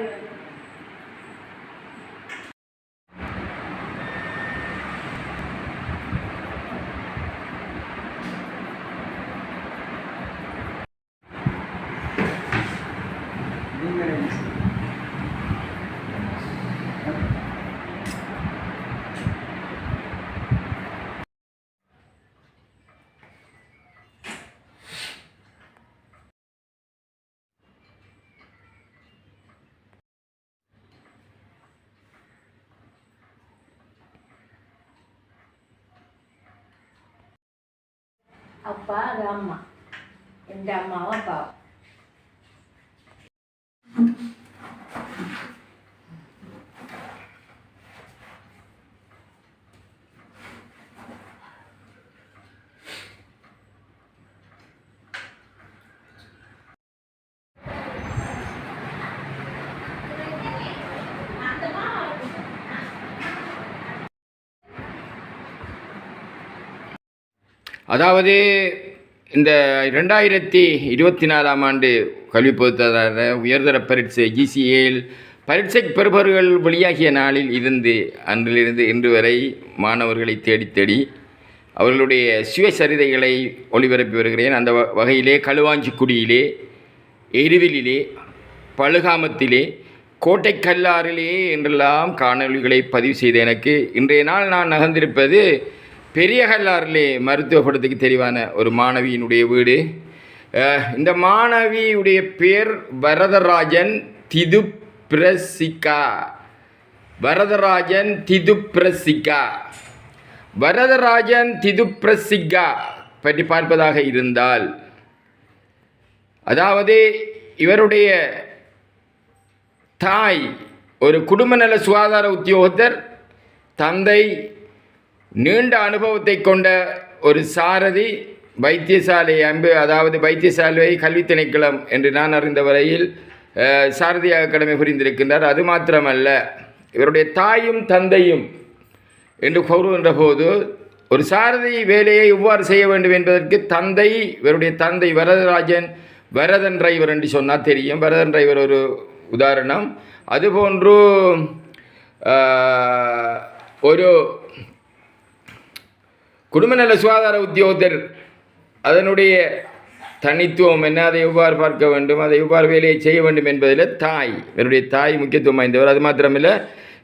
ಮಾಡಿ ಹೋಗಿ அப்பா அது அம்மா எந்த அம்மாவும் அப்பாவும் அதாவது இந்த ரெண்டாயிரத்தி இருபத்தி நாலாம் ஆண்டு கல்வி பொதுத்தர உயர்தர பரீட்சை ஜிசிஏல் பரீட்சை பெறுபவர்கள் வெளியாகிய நாளில் இருந்து அன்றிலிருந்து இன்று வரை மாணவர்களை தேடி தேடி அவர்களுடைய சுயசரிதைகளை ஒளிபரப்பி வருகிறேன். அந்த வ- வகையிலே களுவாஞ்சிக்குடியிலே எருவிலே பழுகாமத்திலே கோட்டைக்கல்லாறிலே என்றெல்லாம் காணொலிகளை பதிவு செய்த எனக்கு இன்றைய நாள் நான் நகர்ந்திருப்பது பெரிய கல்லாரிலே மருத்துவ படத்துக்கு தெரிவான ஒரு மாணவியினுடைய வீடு. இந்த மாணவியுடைய பேர் வரதராஜன் திதுப்ரசிகா வரதராஜன் திதுப்ரசிகா வரதராஜன் திதுப்ரசிகா பற்றி பார்ப்பதாக இருந்தால் அதாவது இவருடைய தாய் ஒரு குடும்ப நல சுகாதார உத்தியோகத்தர் தந்தை நீண்ட அனுபவத்தை கொண்ட ஒரு சாரதி வைத்தியசாலை அன்பு அதாவது வைத்தியசாலை கல்வி திணைக்களம் என்று நான் அறிந்த வரையில் சாரதியாக கடமை புரிந்திருக்கின்றார். அது மாத்திரமல்ல இவருடைய தாயும் தந்தையும் என்று கூறுகின்ற போது ஒரு சாரதி வேலையை இவ்வாறு செய்ய வேண்டும் என்பதற்கு தந்தை இவருடைய தந்தை வரதராஜன் வரதன் டிரைவர் என்று சொன்னால் தெரியும். வரதன் டிரைவர் ஒரு உதாரணம். அதுபோன்று ஒரு குடும்ப நல சுகாதார உத்தியோகத்தர் அதனுடைய தனித்துவம் என்ன? அதை எவ்வாறு பார்க்க வேண்டும்? அதை எவ்வாறு வேலையை செய்ய வேண்டும் என்பதில் தாய் என்னுடைய தாய் முக்கியத்துவம் வாய்ந்தவர். அது மாத்திரமில்லை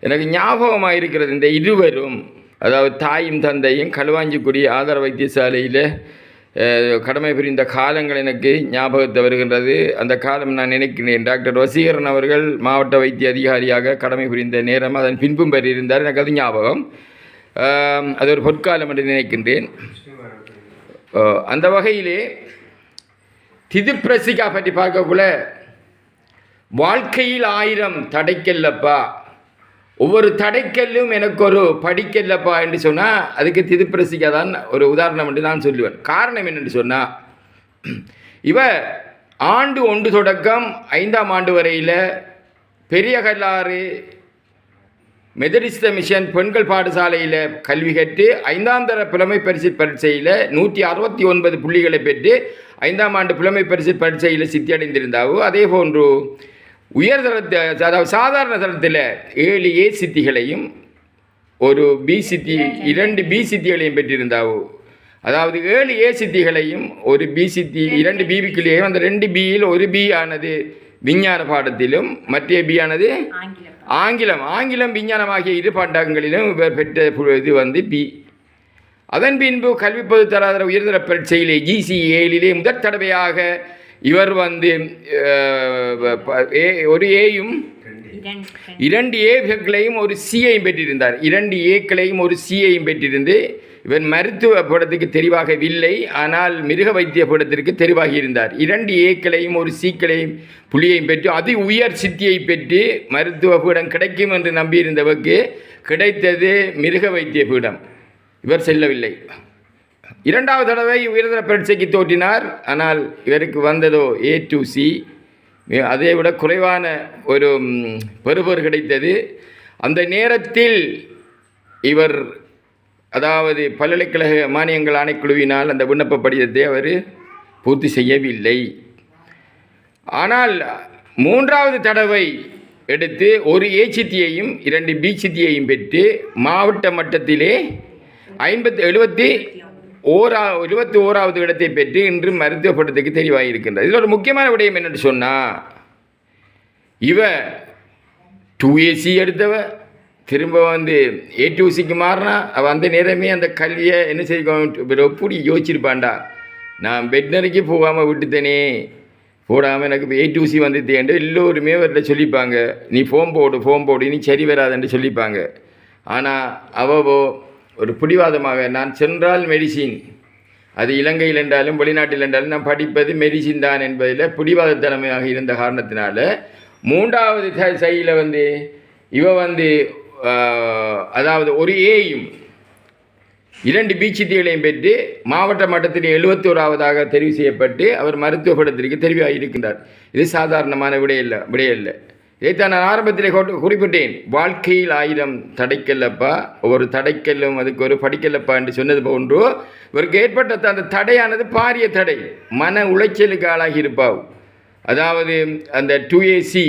எனக்கு ஞாபகமாக இருக்கிறது இந்த இருவரும் அதாவது தாயும் தந்தையும் களுவாஞ்சிக்குடி ஆதார வைத்தியசாலையில் கடமை புரிந்த காலங்கள் எனக்கு ஞாபகத்தை வருகின்றது. அந்த காலம் நான் நினைக்கிறேன். டாக்டர் வசீகரன் அவர்கள் மாவட்ட வைத்திய அதிகாரியாக கடமை புரிந்த நேரம் அதன் பின்பும் பெற்றிருந்தார் எனக்கு அது ஞாபகம். அது ஒரு பொற்காலம் என்று நினைக்கின்றேன். அந்த வகையிலே திதுப்பிரசிகா பற்றி பார்க்கக்குள்ள வாழ்க்கையில் ஆயிரம் தடைக்கல்லப்பா. ஒவ்வொரு தடைக்கல்லும் எனக்கு ஒரு படிக்கல்லப்பா என்று சொன்னால் அதுக்கு திதுப்பிரசிகா தான் ஒரு உதாரணம் என்று நான் சொல்லுவேன். காரணம் என்னென்று சொன்னால் இவ ஆண்டு ஒன்று தொடக்கம் ஐந்தாம் ஆண்டு வரையில் பெரிய கல்லாறு மெதடிஸ்த மிஷன் பெண்கள் பாடசாலையில் கல்வி கற்று ஐந்தாம் தர புலமை பரிசு பரீட்சையில் நூற்றி அறுபத்தி ஒன்பது புள்ளிகளை பெற்று ஐந்தாம் ஆண்டு புலமை பரிசு பரீட்சையில் சித்தியடைந்திருந்தாவோ. அதே போன்று உயர்தரத்து அதாவது சாதாரண தரத்தில் ஏழு ஏ சித்திகளையும் ஒரு பி சித்தி இரண்டு பி சித்திகளையும் பெற்றிருந்தாவோ. அதாவது ஏழு ஏ சித்திகளையும் ஒரு பி சித்தி இரண்டு பிபிக்குள்ளேயும் அந்த ரெண்டு பியில் ஒரு பி ஆனது விஞ்ஞான பாடத்திலும் மற்ற பி ஆனது ஆங்கிலம். ஆங்கிலம் விஞ்ஞானம் ஆகிய இரு பாண்டங்களிலும் இவர் பெற்ற இது வந்து பி. அதன் பின்பு கல்வி பொது தராதர உயர்தர பரீட்சையிலே ஜிசி ஏழிலே முதற் தடவையாக இவர் வந்து ஒரு ஏயும் இரண்டு. இரண்டு ஏக்களையும் ஒரு சியையும் பெற்றிருந்தார். இரண்டு ஏக்களையும் ஒரு சியையும் பெற்றிருந்து இவன் மருத்துவ படத்துக்கு தெரிவாகவில்லை ஆனால் மிருக வைத்திய படத்திற்கு தெரிவாகி இருந்தார் இரண்டு ஏக்களையும் ஒரு சீக்களையும் புலியையும் பெற்று அதி உயர் சித்தியை பெற்று மருத்துவ பீடம் கிடைக்கும் என்று நம்பியிருந்தவருக்கு கிடைத்தது மிருக வைத்திய பீடம் இவர் செல்லவில்லை. இரண்டாவது தடவை உயர்தர பரீட்சைக்கு தோற்றினார். ஆனால் இவருக்கு வந்ததோ ஏ டு சி அதை விட குறைவான ஒரு ம், கிடைத்தது. அந்த நேரத்தில் இவர் அதாவது பல்கலைக்கழக மானியங்கள் ஆணைக்குழுவினால் அந்த விண்ணப்ப படிதத்தை அவர் பூர்த்தி செய்யவில்லை. ஆனால் மூன்றாவது தடவை எடுத்து ஒரு ஏ சித்தியையும் இரண்டு பி சித்தியையும் பெற்று மாவட்ட மட்டத்திலே ஐம்பத்தி எழுபத்தி ஓரா எழுபத்தி ஓராவது இடத்தை பெற்று இன்று மருத்துவ பட்டத்துக்கு தெரிவாகி இருக்கின்றது இதில் ஒரு முக்கியமான விடயம் என்னென்னு சொன்னால் இவ டூ ஏசி எடுத்தவ திரும்ப வந்து ஏ டூ சிக்கு மாறினா அவள் அந்த நேரமே அந்த கல்வியை என்ன செய்ய எப்படி யோசிச்சிருப்பான்டா? நான் வெட்னரிக்கு போகாமல் விட்டுத்தனே போடாமல் எனக்கு ஏ டூ சி வந்துட்டேன்ட்டு எல்லோருமே வரல சொல்லிப்பாங்க. நீ ஃபோன் போடு ஃபோன் போடு நீ சரி வராதுன்னு சொல்லிப்பாங்க. ஆனால் அவவோ ஒரு பிடிவாதமாக நான் சென்றால் மெடிசின் அது இலங்கையில் என்றாலும் வெளிநாட்டில் என்றாலும் நான் படிப்பது மெடிசின் தான் என்பதில் பிடிவாத தலைமையாக இருந்த காரணத்தினால மூன்றாவது சையில் வந்து இவ வந்து அதாவது ஒரு ஏயும் இரண்டு பீச்சித்திகளையும் பெற்று மாவட்ட மட்டத்தில் எழுபத்தோராவதாக தெரிவு செய்யப்பட்டு அவர் மருத்துவ படத்திற்கு தெரிவாகி இருக்கின்றார் இது சாதாரணமான விடையில்லை விடையில்லை இதைத்தான் நான் ஆரம்பத்தில் குறிப்பிட்டேன். வாழ்க்கையில் ஆயிரம் தடைக்கல்லப்பா ஒரு தடைக்கல்லும் அதுக்கு ஒரு படிக்கல்லப்பா என்று சொன்னது போன்று இவருக்கு ஏற்பட்ட அந்த தடையானது பாரிய தடை. மன உளைச்சலுக்கு ஆளாகி இருப்பாவும் அதாவது அந்த டூ ஏசி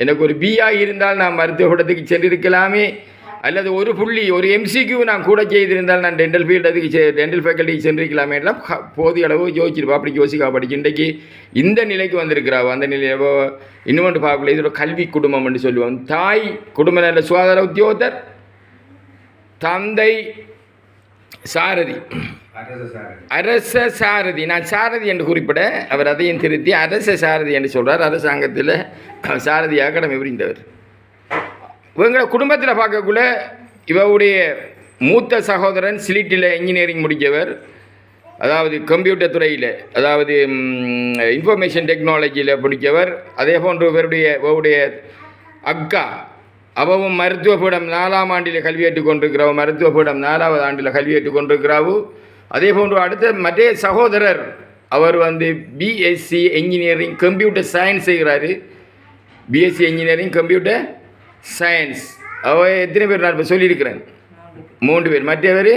எனக்கு ஒரு பிஆ இருந்தால் நான் மருத்துவ சென்றிருக்கலாமே. அல்லது ஒரு புள்ளி ஒரு எம்சிக்கு நான் கூட செய்திருந்தால் நான் டென்டல் ஃபீல்டு அதுக்கு செ- டென்டல் ஃபேக்கல்ட்டிக்கு சென்றிருக்கலாமே எல்லாம் போதிய அளவு யோசிச்சிருப்பா. அப்படி யோசிக்கா படிச்சு இன்றைக்கு இந்த நிலைக்கு வந்திருக்கிறாவோ? அந்த நிலையில இன்னும் பார்க்கல. இதோட கல்வி குடும்பம் என்று சொல்லுவோம். தாய் குடும்ப நல்ல சுகாதார உத்தியோகத்தர். தந்தை சாரதி. அரச சாரதி. அரச சாரதி. நான் சாரதி என்று குறிப்பிட அவர் அதையும் திருத்தி அரச சாரதி என்று சொல்றார். அரசாங்கத்தில் சாரதியாக கடமை புரிந்தவர். இவங்கள குடும்பத்தில் பார்க்கக்குள்ள இவருடைய மூத்த சகோதரன் சிலிட்டில் இன்ஜினியரிங் முடித்தவர் அதாவது கம்ப்யூட்டர் துறையில் அதாவது இன்ஃபர்மேஷன் டெக்னாலஜியில் படித்தவர் அதே போன்று இவருடைய இவருடைய அக்கா அவவும் மருத்துவ பீடம் நாலாம் ஆண்டில் கல்வியேற்றுக் கொண்டிருக்கிறவ. மருத்துவ பீடம் நாலாவது ஆண்டில் கல்வியேற்றுக் கொண்டிருக்கிறாவு. அதே போன்று அடுத்த மற்ற சகோதரர் அவர் வந்து பிஎஸ்சி இன்ஜினியரிங் கம்ப்யூட்டர் சயின்ஸ் செய்கிறாரு. பிஎஸ்சி இன்ஜினியரிங் கம்ப்யூட்டர் சயின்ஸ் அவ எத்தனை பேர் நான் இப்போ சொல்லியிருக்கிறேன்? மூன்று பேர். மற்றவர்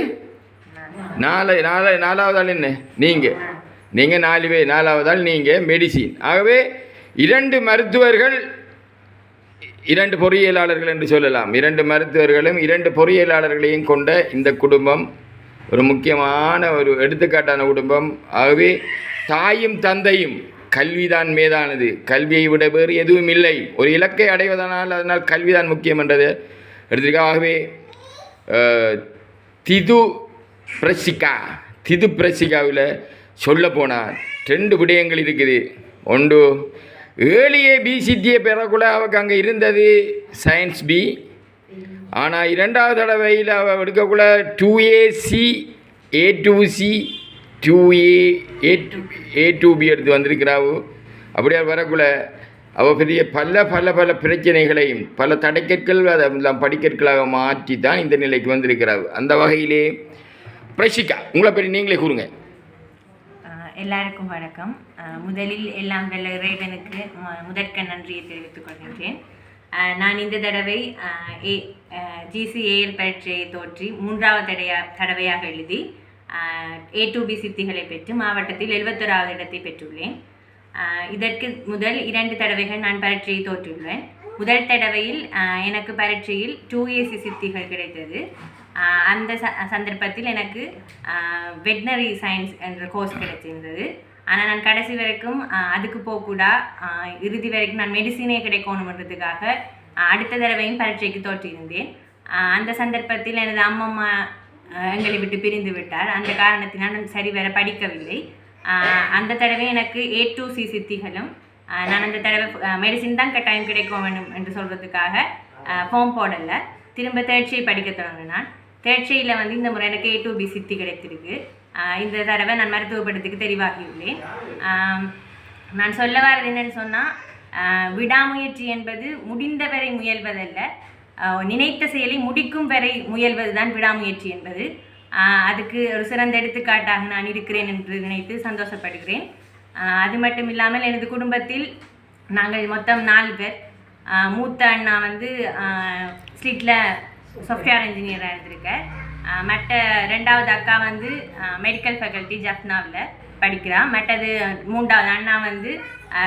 நாலு நாலு நாலாவது ஆள் என்ன? நீங்கள் நீங்கள் நாலு பேர். நாலாவது ஆள் நீங்கள் மெடிசின் ஆகவே இரண்டு மருத்துவர்கள் இரண்டு பொறியியலாளர்கள் என்று சொல்லலாம். இரண்டு மருத்துவர்களும் இரண்டு பொறியியலாளர்களையும் கொண்ட இந்த குடும்பம் ஒரு முக்கியமான ஒரு எடுத்துக்காட்டான குடும்பம். ஆகவே தாயும் தந்தையும் கல்விதான் மேதானது. கல்வியை விட வேறு எதுவும் இல்லை. ஒரு இலக்கை அடைவதனால் அதனால் கல்விதான் முக்கியம் என்றது. எடுத்திருக்க ஆகவே திது பிரசிகா திது பிரசிகாவில் சொல்ல போனால் ரெண்டு விடயங்கள் இருக்குது. ஒன்று ஏழியே பிசித்தியை பெறக்குள்ள அவக்கு அங்கே இருந்தது சயின்ஸ் பி ஆனால் இரண்டாவது தடவையில் அவள் எடுக்கக்குள்ள two A C A two C two A A two A two B எடுத்து வந்திருக்கிறாவு. அப்படியே வரக்குள்ள அவள் பெரிய பல பல பல பிரச்சனைகளையும் பல தடைக்கற்கள் அதெல்லாம் படிக்கற்களாக மாற்றி தான் இந்த நிலைக்கு வந்திருக்கிறாவு. அந்த வகையிலே பிரஷிகா உங்களை பற்றி நீங்களே கூறுங்க. எல்லாருக்கும் வணக்கம். முதலில் எல்லாம் வெள்ள இறைவனுக்கு முதற்க நன்றியை தெரிவித்துக் கொள்கின்றேன். நான் இந்த தடவை ஜிசிஏஎல் பரீட்சையை தோற்றி மூன்றாவது தடையா தடவையாக எழுதி ஏ டு பி சித்திகளை பெற்று மாவட்டத்தில் எழுபத்தொராவது இடத்தை பெற்றுள்ளேன். இதற்கு முதல் இரண்டு தடவைகள் நான் பரீட்சையை தோற்றுள்ளேன். முதல் தடவையில் எனக்கு பரீட்சையில் டூ ஏசி சித்திகள் கிடைத்தது. அந்த ச- சந்தர்ப்பத்தில் எனக்கு வெட்னரி சயின்ஸ் என்ற கோர்ஸ் கிடைச்சிருந்தது ஆனால் நான் கடைசி வரைக்கும் அதுக்கு போகக்கூடா இறுதி வரைக்கும் நான் மெடிசினே கிடைக்கணுன்றதுக்காக அடுத்த தடவையும் பரீட்சைக்கு தோற்றியிருந்தேன் அந்த சந்தர்ப்பத்தில் எனது அம்மம்மா எங்களை விட்டு பிரிந்து விட்டார். அந்த காரணத்தினால் நான் சரி வர படிக்கவில்லை அந்த தடவை எனக்கு ஏ டூ சி சித்திகளும் நான் அந்த தடவை மெடிசின் தான் கட்டாயம் கிடைக்கும் வேண்டும் என்று சொல்கிறதுக்காக ஃபார்ம் போடலை. திரும்ப தேர்ச்சியை படிக்க தொடங்கினான். தேர்ச்சியில் வந்து இந்த முறை எனக்கு ஏ டூ பி சித்தி கிடைத்திருக்கு. இந்த தடவை நான் மருத்துவ படத்துக்கு தெரிவாகியுள்ளேன் நான் சொல்ல வர்றது என்னன்னு சொன்னால் விடாமுயற்சி என்பது முடிந்தவரை முயல்வதல்ல. நினைத்த செயலை முடிக்கும் வரை முயல்வதுதான் விடாமுயற்சி என்பது. அதுக்கு ஒரு சிறந்த எடுத்துக்காட்டாக நான் இருக்கிறேன் என்று நினைத்து சந்தோஷப்படுகிறேன். அது மட்டும் இல்லாமல் எனது குடும்பத்தில் நாங்கள் மொத்தம் நாலு பேர். மூத்த அண்ணா வந்து ஸ்ட்ரீட்டில் சாஃப்ட்வேர் இன்ஜினியராக இருந்திருக்கார் மற்ற ரெண்டாவது அக்கா வந்து மெடிக்கல் ஃபேக்கல்ட்டி ஜப்னாவில் படிக்கிறான் மற்றது மூன்றாவது அண்ணா வந்து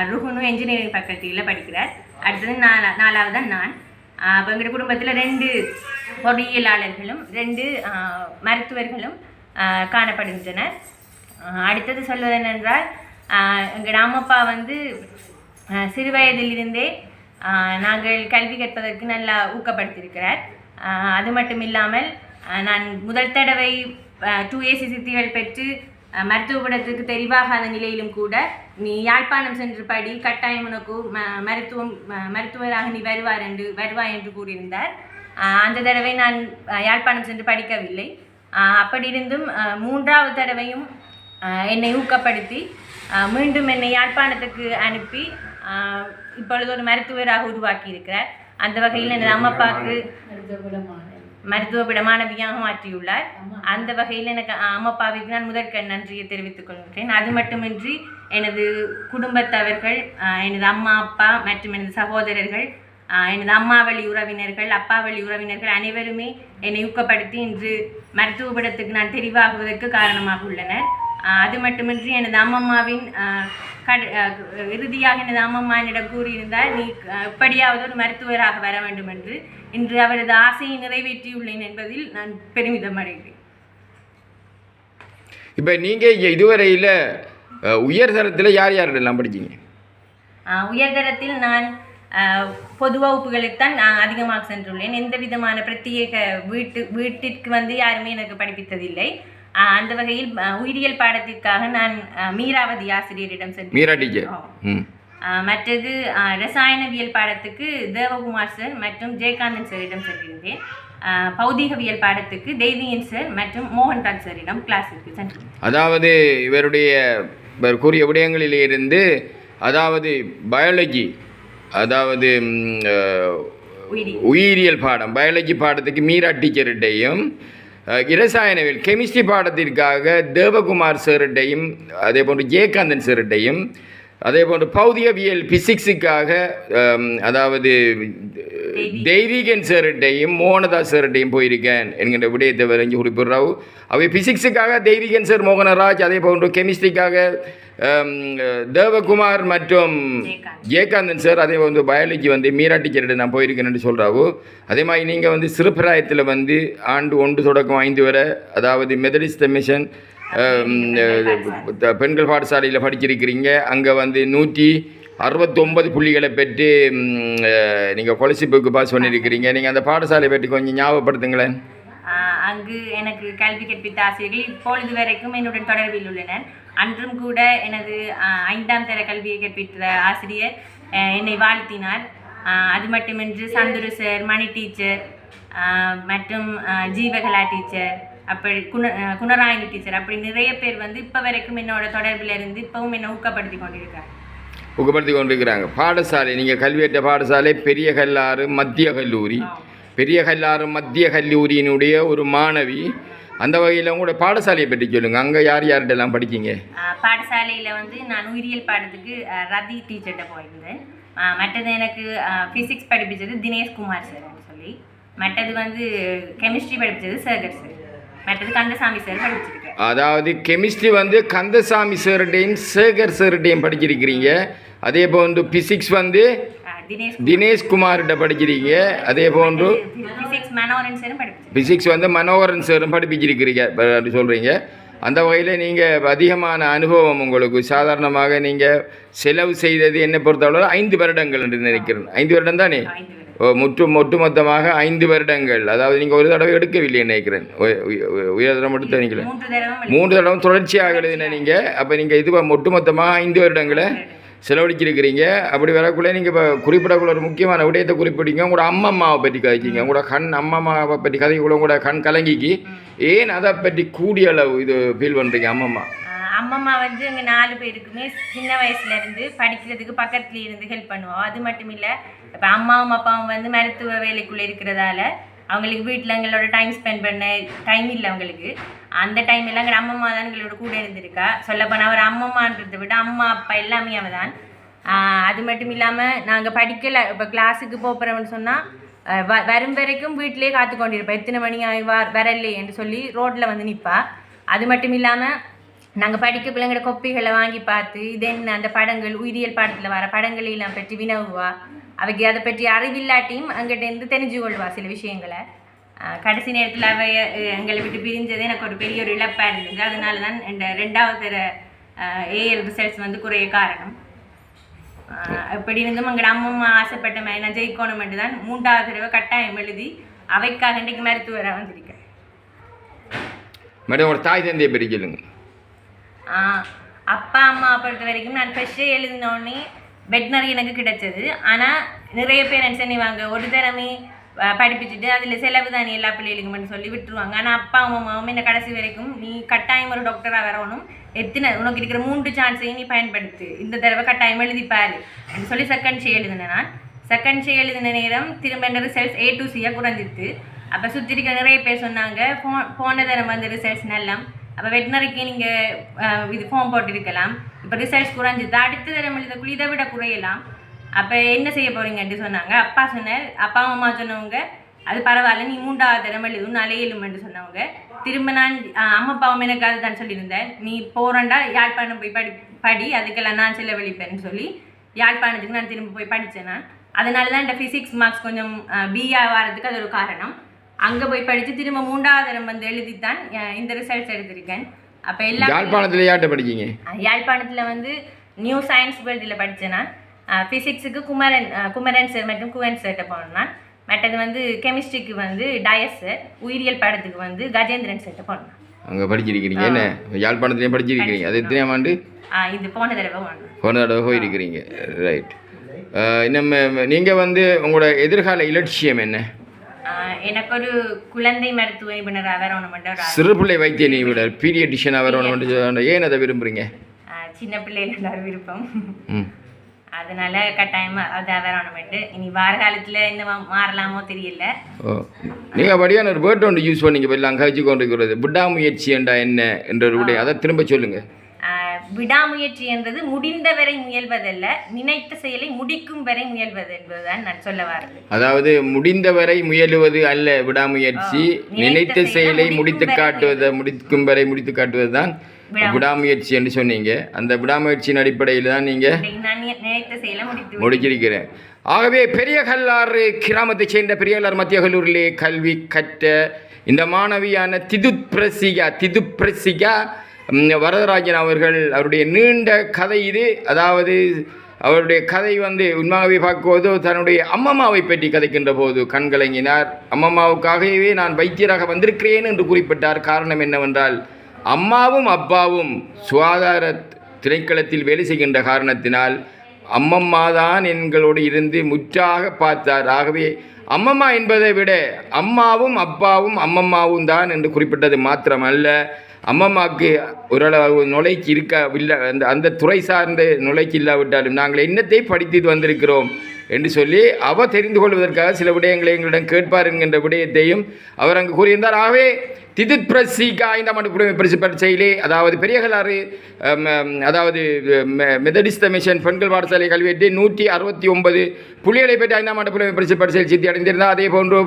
ருகுனு என்ஜினியரிங் ஃபேக்கல்ட்டியில் படிக்கிறார். அடுத்தது நாலா நாலாவது தான் நான் அப்போ எங்கள் குடும்பத்தில் ரெண்டு பொறியியலாளர்களும் ரெண்டு மருத்துவர்களும் காணப்படுகின்றனர். அடுத்தது சொல்வது என்னென்றால் எங்கள் அம்மப்பா வந்து சிறு வயதிலிருந்தே நாங்கள் கல்வி கற்பதற்கு நல்லா ஊக்கப்படுத்தியிருக்கிறார். அது மட்டும் இல்லாமல் நான் முதல் தடவை டூ ஏசி சித்திகள் பெற்று அஹ், மருத்துவப்படத்துக்கு தெரிவாகாத நிலையிலும் கூட நீ யாழ்ப்பாணம் சென்று படி கட்டாயம் உனக்கு ம- மருத்துவம் மருத்துவராக நீ வருவார் என்று வருவாய் என்று கூறியிருந்தார். அந்த தடவை நான் யாழ்ப்பாணம் சென்று படிக்கவில்லை. அப்படியிருந்தும் அப்படி இருந்தும் மூன்றாவது தடவையும் என்னை ஊக்கப்படுத்தி மீண்டும் என்னை யாழ்ப்பாணத்துக்கு அனுப்பி இப்பொழுது ஒரு மருத்துவராக உருவாக்கி இருக்கிறார் அந்த வகையில் எனது அம்மாப்பாவுக்கு மருத்துவ மாணவியாக மாற்றியுள்ளார் அந்த வகையில் எனக்கு அம்மாப்பாவிற்கு நான் முதற்கண் நன்றியை தெரிவித்துக் கொள்கிறேன். அது மட்டுமின்றி எனது குடும்பத்தவர்கள் எனது அம்மா அப்பா மற்றும் எனது சகோதரர்கள் எனது அம்மா வழி உறவினர்கள் அப்பா வழி உறவினர்கள் அனைவருமே என்னை ஊக்கப்படுத்தி இன்று மருத்துவப்படத்துக்கு நான் தெரிவாகுவதற்கு காரணமாக உள்ளனர். அது மட்டுமின்றி எனது அம்மம்மாவின் ஆஹ், இறுதியாக எனது அம்மம்மா என்னிடம் கூறியிருந்தார் நீ எப்படியாவது ஒரு மருத்துவராக வர வேண்டும் என்று இன்று அவரது ஆசையை நிறைவேற்றியுள்ளேன் என்பதில் நான் பெருமிதம் அடைகிறேன் இப்போ நீங்கள் இதுவரையில் உயர் தரத்தில் யார் யாரெல்லாம் படிச்சீங்க? ஆஹ் உயர்தரத்தில் நான் பொது வகுப்புகளுக்கு தான் நான் அதிகமாக சென்றுள்ளேன். எந்த விதமான பிரத்யேக வீட்டு வீட்டிற்கு வந்து யாருமே எனக்கு படிப்பித்ததில்லை. அந்த வகையில் உயிரியல் பாடத்திற்காக நான் மீராவதி ஆசிரியரிடம் சென்று மீரா டீச்சர். மற்றது ரசாயனவியல் பாடத்துக்கு தேவகுமார் சார் மற்றும் ஜெயகாந்தன் சாரிடம் சென்றிருந்தேன். பௌதிகவியல் பாடத்துக்கு தெய்வீன் சார் மற்றும் மோகன்ராஜ் சாரிடம் கிளாஸிற்கு சென்றிருந்தேன் அதாவது இவருடைய இவர் கூறிய விடயங்களிலே இருந்து அதாவது பயாலஜி அதாவது உயிரியல். பாடம் பயாலஜி பாடத்துக்கு மீரா டீச்சர்கிட்டையும் இரசாயனவில் கெமிஸ்ட்ரி பாடத்திற்காக தேவகுமார் சார்கிட்டையும் அதே போன்று ஜெயகாந்தன் சார்கிட்டையும் அதே போன்று பௌதிகவியல் பிசிக்ஸுக்காக அம், அதாவது தெய்வீகன் சார்கிட்டையும் மோகனதாஸ் சார்கிட்டையும் போயிருக்கேன் என்கின்ற விடயத்தை வரைஞ்சி குறிப்பிடுறாவு அவை பிசிக்ஸுக்காக தெய்வீகன் சார் மோகனராஜ் அதே போன்று கெமிஸ்ட்ரிக்காக அம், தேவகுமார் மற்றும் ஜெயகாந்த். ஜெயகாந்தன் சார் அதே வந்து பயாலஜி வந்து மீரா டீச்சர்கிட்ட நான் போயிருக்கேன்னு சொல்கிறாவோ அதே மாதிரி நீங்கள் வந்து சிறுபிராயத்தில் வந்து ஆண்டு ஒன்று தொடக்கம் ஐந்து வரை அதாவது மெதடிஸ்ட் மிஷன் பெண்கள் பாடசாலையில் படிச்சிருக்கிறீங்க. அங்கே வந்து நூற்றி அறுபத்தொம்பது புள்ளிகளை பெற்று நீங்கள் கொலசிப்புக்கு பாஸ் பண்ணியிருக்கிறீங்க நீங்கள் அந்த பாடசாலை பற்றி கொஞ்சம் ஞாபகப்படுத்துங்களேன். அங்கு எனக்கு கல்வி கற்பித்த ஆசிரியர்கள் இப்பொழுது வரைக்கும் என்னுடன் தொடர்பில் உள்ளனர். அன்றும் கூட எனது ஐந்தாம் தர கல்வியை கற்பித்த ஆசிரியர் என்னை வாழ்த்தினார். அது மட்டுமின்றி சந்துரு சார் மணி டீச்சர் மற்றும் ஜீவகலா டீச்சர் அப்படி குண குணராயணி டீச்சர் அப்படி நிறைய பேர் வந்து இப்போ வரைக்கும் என்னோட தொடர்பில் இருந்து இப்பவும் என்னை ஊக்கப்படுத்தி கொண்டிருக்காங்க. ஊக்கப்படுத்தி கொண்டிருக்கிறாங்க. பாடசாலை நீங்கள் கல்வியற்ற பாடசாலை பெரிய கல்லாறு மத்திய கல்லூரி. பெரிய கல்லாறு மத்திய கல்லூரியினுடைய ஒரு மாணவி அந்த வகையில் உங்களோட பாடசாலையை பற்றி சொல்லுங்கள் அங்கே யார் யார்கிட்டலாம் படிச்சீங்க பாடசாலையில் வந்து நான் உயிரியல் பாடத்துக்கு ரதி டீச்சர்கிட்ட போயிருந்தேன். மற்றது எனக்கு ஃபிசிக்ஸ் படிப்பிச்சது தினேஷ்குமார் சார்னு சொல்லி. மற்றது வந்து கெமிஸ்ட்ரி படிப்பிச்சது சேகர் சார் அதாவது கெமிஸ்ட்ரி வந்து கந்தசாமி சார்கிட்டையும் சேகர் சார்கிட்டையும் படிச்சிருக்கிறீங்க. அதே போன்று பிசிக்ஸ் வந்து தினேஷ் குமார்கிட்ட படிச்சிருக்கீங்க அதே போன்று பிசிக்ஸ் வந்து மனோகரன் சாரும் படிப்பிச்சிருக்கிறீங்க அப்படி சொல்கிறீங்க அந்த வகையில் நீங்கள் அதிகமான அனுபவம் உங்களுக்கு. சாதாரணமாக நீங்கள் செலவு செய்தது என்னை பொறுத்தளவு ஐந்து வருடங்கள் என்று நினைக்கிறேன். ஐந்து வருடம் தானே? முற்று ஒட்டுமொத்தமாக ஐந்து வருடங்கள். அதாவது நீங்கள் ஒரு தடவை எடுக்கவில்லை நினைக்கிறேன். உய- உய- உயர்தரம் எடுத்து நினைக்கிறேன். மூன்று தடவை தொடர்ச்சியாக எழுதின நீங்கள் அப்போ நீங்கள் இது ஒட்டுமொத்தமாக ஐந்து வருடங்களை செலவழிச்சிருக்கிறீங்க. அப்படி வரக்குள்ள நீங்கள் இப்போ குறிப்பிடக்குள்ள ஒரு முக்கியமான விடயத்தை குறிப்பிட்டீங்க உங்களோட அம்மம்மாவை பற்றி கதைச்சிங்க உங்களோட கண் அம்மம்மாவை பற்றி கதைக்குள்ள உங்களோட கண் கலங்கிக்கு ஏன் அதை பற்றி கூடிய அளவு இது ஃபீல் பண்ணுறீங்க அம்மம்மா? ஆஹ் அம்மம்மா வந்து எங்கள் நாலு பேருக்குமே சின்ன வயசுலேருந்து படிக்கிறதுக்கு பக்கத்துல இருந்து ஹெல்ப் பண்ணுவோம் அது மட்டும் இல்லை இப்போ அம்மாவும் அப்பாவும் வந்து மருத்துவ வேலைக்குள்ளே இருக்கிறதால அவங்களுக்கு வீட்டில் எங்களோட டைம் ஸ்பெண்ட் பண்ண டைம் இல்லை அவங்களுக்கு. அந்த டைம் எல்லாம் எங்கள் அம்மம்மா தான் எங்களோட கூட இருந்திருக்கா. சொல்லப்போனால் அவர் அம்மம்மான்றதை விட அம்மா அப்பா எல்லாமே அவ தான் அது மட்டும் இல்லாமல் நாங்கள் படிக்கலை. இப்போ கிளாஸுக்கு போகிறோம்னு சொன்னால் வரும் வரைக்கும் வீட்டிலே காத்து கொண்டிருப்பா எத்தனை மணி ஆகி வா வரலையே என்று சொல்லி ரோட்டில் வந்து நிற்பா அது மட்டும் இல்லாமல் நாங்கள் படிக்க பிள்ளைங்களோட கொப்பிகளை வாங்கி பார்த்து தென் அந்த படங்கள் உயிரியல் பாடத்தில் வர படங்களெல்லாம் பற்றி வினவுவா? அவைக்கு அதை பற்றி அறிவில்லாட்டியும் அங்கிட்டேருந்து தெரிஞ்சு கொள்வா சில விஷயங்களை. கடைசி நேரத்தில் அவை எங்களை விட்டு பிரிஞ்சது எனக்கு ஒரு பெரிய ஒரு இழப்பாக இருந்தது. அதனால தான் இந்த ரெண்டாவது தர ஏஎல் ரிசல்ட்ஸ் வந்து குறைய காரணம். ஆஹ் எப்படி இருந்தும் எங்கள் அம்மா ஆசைப்பட்ட மாதிரி நான் ஜெயிக்கணுமென்று தான் மூன்றாவது தடவை கட்டாயம் எழுதி அவைக்காக இன்றைக்கு மருத்துவராக வந்திருக்கேன். மேடம் உங்களோட தாய் தந்தையை பற்றி அப்பா அம்மா பொறுத்த வரைக்கும் நான் ஃபஸ்ட்டு எழுதினோடனே வெட்னரி எனக்கு கிடைச்சது. ஆனால் நிறைய பேர் என்ன செய்வாங்க ஒரு திறமை படிப்பிச்சுட்டு அதில் செலவு தானே எல்லா பிள்ளைகளுக்குமென்னு சொல்லி விட்டுருவாங்க. ஆனால் அப்பா அம்மாவும் என்ன கடைசி வரைக்கும் நீ கட்டாயம் ஒரு டாக்டராக வரணும். எத்தனை உனக்கு இருக்கிற மூன்று சான்ஸையும் நீ பயன்படுத்து. இந்த தடவை கட்டாயம் எழுதிப்பார் அப்படின்னு சொல்லி செகண்ட் ஷே எழுதினேன் நான். செகண்ட் ஷே எழுதின நேரம் திரும்ப என்ன ரிசல்ட்ஸ் ஏ டு சியாக குறைஞ்சிட்டு அப்போ சுற்றி இருக்க நிறைய பேர் சொன்னாங்க போ போன தரம் வந்து ரிசல்ட்ஸ் நல்லா அப்போ வெட்டினரிக்கு நீங்கள் இது ஃபார்ம் போட்டிருக்கலாம். இப்போ ரிசல்ட்ஸ் குறைஞ்சிது அடுத்த தரம் எழுதக்குள்ள இதை விட குறையலாம். அப்போ என்ன செய்ய போகிறீங்கன்ட்டு சொன்னாங்க. அப்பா சொன்னார் அப்பா அம்மா சொன்னவங்க அது பரவாயில்ல நீ மூன்றாவது தரம் எழுதும் நாளே எழுமென்று சொன்னவங்க. திரும்ப நான் அம்மா அப்பாவும் எனக்கு அது தான் சொல்லியிருந்தேன் நீ போகிறண்டா யாழ்ப்பாணம் போய் படி படி அதுக்கெல்லாம் நான் செலவழிப்பேன்னு சொல்லி யாழ்ப்பாணத்துக்கு நான் திரும்ப போய் படித்தேன் நான். அதனால தான் இந்த ஃபிசிக்ஸ் மார்க்ஸ் கொஞ்சம் பிஆ வரதுக்கு அது ஒரு காரணம். அங்கே போய் படித்து திரும்ப மூன்றாவது தரம் வந்து எழுதித்தான் அஹ், இந்த ரிசல்ட்ஸ் எடுத்திருக்கேன். அப்போ எல்லா யாழ்ப்பாணத்தில் யார்கிட்ட படிச்சீங்க? யாழ்ப்பாணத்தில் வந்து நியூ சயின்ஸ் வேர்ல்டில் படித்தேன் நான். ஃபிசிக்ஸுக்கு குமரன் குமரன் சார் மற்றும் குவன் சார்கிட்ட போனேன் நான். மற்றது வந்து கெமிஸ்ட்ரிக்கு வந்து டயஸ் சார் உயிரியல் பாடத்துக்கு வந்து கஜேந்திரன் சார்கிட்ட போனேன் அங்கே படிச்சிருக்கிறீங்க. என்ன? யாழ்ப்பாணத்துலேயும் படிச்சிருக்கிறீங்க. அது எத்தனையாம் ஆண்டு? இது போன தடவை போன தடவை போயிருக்கிறீங்க. ரைட் நம்ம நீங்கள் வந்து உங்களோட எதிர்கால இலட்சியம் என்ன? ஆஹ் எனக்கு ஒரு குழந்தை மருத்துவ நிபுணராக வரணுமென்ற ஒரு ஆசை. சிறுபிள்ளை வைத்திய நிபுணர் பீடியட்டிஷியனாக வரணும் ஏன் அதை விரும்புகிறீங்க சின்ன பிள்ளையில விருப்பம். அதனால கட்டாயமா அதான் வரணுமெண்டு இனி வார காலத்துல என்ன மா- மாறலாமோ தெரியல. ஓ நீங்கள் படியான ஒரு வேர்ட் ஒன்று யூஸ் பண்ணீங்க எல்லாம் கழிச்சு கொண்டு இருக்கிறது விடாமுயற்சி என்றா என்ன என்ற ஒரு அதை திரும்ப சொல்லுங்கள் விடாமுயற்சி என்றது முடிந்தவரை முயல்வதல்ல நினைத்த செயலை முடிக்கும் வரை முயல்வது என்பதுதான் நான் சொல்ல வரது அதாவது முடிந்தவரை முயலுவது அல்ல விடாமுயற்சி நினைத்த செயலை முடித்து காட்டுவதை முடிக்கும் வரை முடித்து காட்டுவது தான் விடாமுயற்சி. என்று சொன்னீங்க அந்த விடாமுயற்சியின் அடிப்படையில் தான் நீங்கள் இன்னைக்கு நான் நி- நினைத்த செயலை முடித்து விட்டேன். முடிச்சிருக்கிறேன் ஆகவே பெரிய கல்லாறு கிராமத்தைச் சேர்ந்த பெரிய கல்லார் மத்திய கல்லூரியிலே கல்வி கற்ற இந்த மாணவியான திதுத் பிரசிகா திதுப் பிரசிகா ம், வரதராஜன் அவர்கள் அவருடைய நீண்ட கதை இது. அதாவது அவருடைய கதை வந்து உண்மையாகவே பார்க்கும்போது தன்னுடைய அம்மம்மாவை பற்றி கதைக்கின்ற போது கண்கலங்கினார் அம்மம்மாவுக்காகவே நான் வைத்தியராக வந்திருக்கிறேன் என்று குறிப்பிட்டார். காரணம் என்னவென்றால் அம்மாவும் அப்பாவும் சுகாதார திணைக்களத்தில் வேலை செய்கின்ற காரணத்தினால் அம்மம்மா தான் எங்களோடு இருந்து முற்றாக பார்த்தார். ஆகவே அம்மம்மா என்பதை விட அம்மாவும் அப்பாவும் அம்மம்மாவும் தான் என்று குறிப்பிட்டது மாத்திரமல்ல. அம்மம்மாவுக்கு ஓரளவு நுழைச்சி இருக்கவில்லை அந்த அந்த துறை சார்ந்த நுழைச்சி இல்லாவிட்டாலும் நாங்கள் என்னத்தை படித்து வந்திருக்கிறோம் என்று சொல்லி அவர் தெரிந்து கொள்வதற்காக சில விடயங்களை எங்களிடம் கேட்பார் என்கின்ற விடயத்தையும் அவர் அங்கு கூறியிருந்தார். ஆகவே திதித் பிரசிகா ஐந்தாம் ஆண்டு புலமை பரிசு பரீட்சையிலே அதாவது பெரியகலாறு அதாவது மெதடிஸ்த மிஷன் பெண்கள் பாடசாலை கல்வியேற்றி நூற்றி அறுபத்தி ஒன்பது புள்ளிகளை பெற்று ஐந்தாம் ஆண்டு புலமை பரிசு பரிசையில் சித்தி அடைந்திருந்தார். அதே போன்று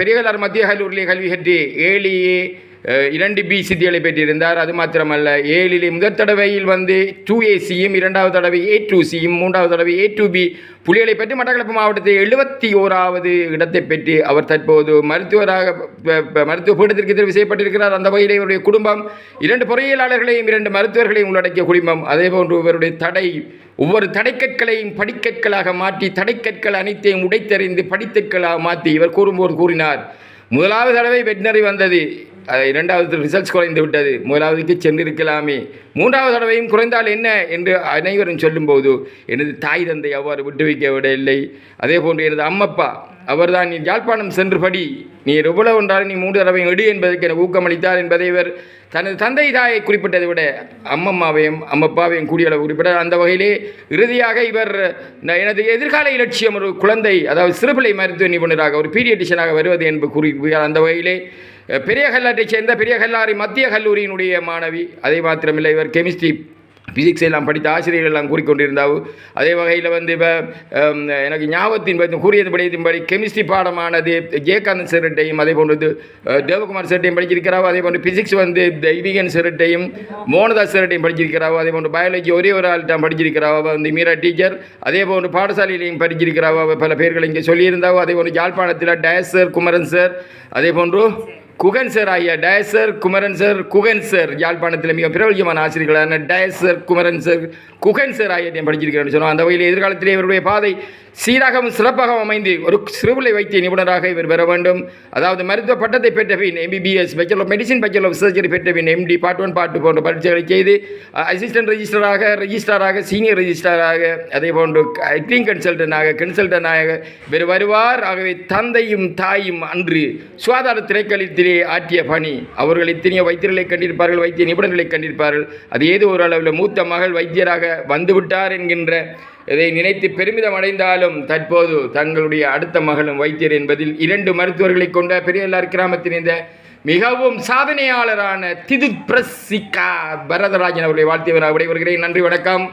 பெரியகலாறு மத்திய கல்லூரியிலே கல்வி கற்று ஏழியே இரண்டு பி சித்திகளை பெற்றிருந்தார். அது மாத்திரமல்ல ஏழிலே முதல் தடவையில் வந்து டூ ஏசியும் இரண்டாவது தடவை ஏ டூ சியும் மூன்றாவது தடவை ஏ டூ பி புலிகளை பெற்று மட்டக்களப்பு மாவட்டத்தில் எழுபத்தி ஓராவது இடத்தை பெற்று அவர் தற்போது மருத்துவராக மருத்துவ பீடத்திற்கு தெரிவு செய்யப்பட்டிருக்கிறார். அந்த வகையில் இவருடைய குடும்பம் இரண்டு பொறியியலாளர்களையும் இரண்டு மருத்துவர்களையும் உள்ளடக்கிய குடும்பம். அதே போன்று இவருடைய தடை ஒவ்வொரு தடைக்கற்களையும் படிக்கற்களாக மாற்றி தடைக்கற்கள் அனைத்தையும் உடைத்தறிந்து படித்தற்களாக மாற்றி இவர் கூறும்போது கூறினார். முதலாவது தடவை வெட்னரி வந்தது. இரண்டாவது ரிசல்ட்ஸ் குறைந்து விட்டது. முதலாவதுக்கு சென்றிருக்கலாமே. மூன்றாவது தடவையும் குறைந்தால் என்ன என்று அனைவரும் சொல்லும்போது எனது தாய் தந்தை அவ்வாறு விட்டு வைக்க விடவில்லை. அதே போன்று எனது அம்மப்பா அவர்தான் நீ யாழ்ப்பாணம் சென்று படி நீ எவ்வளவு ஒன்றாலும் நீ மூன்று தடவையும் எடு என்பதற்கு என ஊக்கமளித்தார் என்பதை இவர் தனது தந்தை தாயை குறிப்பிட்டதை விட அம்மம்மாவையும் அம்மப்பாவையும் கூடிய அளவு குறிப்பிட்டார். அந்த வகையிலே இறுதியாக இவர் எனது எதிர்கால இலட்சியம் ஒரு குழந்தை அதாவது சிறுபிள்ளை மருத்துவ நிபுணராக ஒரு பீடியட்டிஷனாக வருவது என்பது கூறி அந்த வகையிலே பெரிய கல்லாற்றைச் சேர்ந்த பெரிய கல்லாரி மத்திய கல்லூரியினுடைய மாணவி. அதே மாத்திரமில்லை இவர் கெமிஸ்ட்ரி ஃபிசிக்ஸ் எல்லாம் படித்த ஆசிரியர்கள் எல்லாம் கூறிக்கொண்டிருந்தாவு. அதே வகையில் வந்து இப்போ எனக்கு ஞாபகத்தின் படி கூறியது படித்தின்படி கெமிஸ்ட்ரி பாடமானது ஜெயகாந்தன் சிரட்டையும் அதே போன்றது தேவகுமார் சிரட்டையும் படிச்சிருக்கிறாவோ. அதே போன்று ஃபிசிக்ஸ் வந்து தெய்வீகன் சிரட்டையும் மோகனதாஸ் சிரட்டையும் படிச்சிருக்கிறாவோ. அதே போன்று பயாலஜி ஒரே ஒரு ஆள்கிட்ட படிச்சிருக்கிறாவோ. வந்து மீரா டீச்சர் அதே போன்று பாடசாலையிலையும் படிச்சிருக்கிறாவோ. பல பேர்கள் இங்கே சொல்லியிருந்தாவோ. அதே போன்று யாழ்ப்பாணத்தில் டயஸ் சார் குமரன் சார் அதே போன்று குகன் சார் ஐயா டயசர் குமரன் சார் குகன் சார் யாழ்ப்பாணத்தில் மிக பிரபலியமான ஆசிரியர்களான டயசர் குமரன் சார் குகன் சார் ஆகிய படிச்சிருக்கிறேன்னு சொன்னோம். அந்த வகையில் எதிர்காலத்திலே இவருடைய பாதை சீராகவும் சிறப்பாகவும் அமைந்து ஒரு சிறுவிலை வைத்திய நிபுணராக இவர் பெற வேண்டும். அதாவது மருத்துவ பட்டத்தை பெற்ற பின் MBBS bachelor of medicine bachelor of surgery பெற்ற பின் MD part one part two போன்ற பரீட்சைகளை செய்து அசிஸ்டன்ட் ரெஜிஸ்டராக ரெஜிஸ்டராக சீனியர் ரெஜிஸ்டராக அதே போன்று ஐக்லிங் கன்சல்டனாக கன்சல்டனாக இவர் வருவார். ஆகவே தந்தையும் தாயும் அன்று சுகாதார திரைக்களத்திலே ஆற்றிய பணி அவர்கள் எத்தனையோ வைத்தியர்களை கண்டிருப்பார்கள் வைத்திய நிபுணர்களை கண்டிருப்பார்கள். அது ஏதோ ஒரு அளவில் மூத்த மகள் வைத்தியராக வந்துவிட்டார் என்கின்ற இதை நினைத்து பெருமிதம் அடைந்தாலும் தற்போது தங்களுடைய அடுத்த மகளும் வைத்தியர் என்பதில் இரண்டு மருத்துவர்களை கொண்ட பெரியலார் கிராமத்தின் இந்த மிகவும் சாதனையாளரான திது பிரசிகா பரதராஜன் அவர்களை வாழ்த்தியவராக விடைபெறுகிறேன். நன்றி வணக்கம்.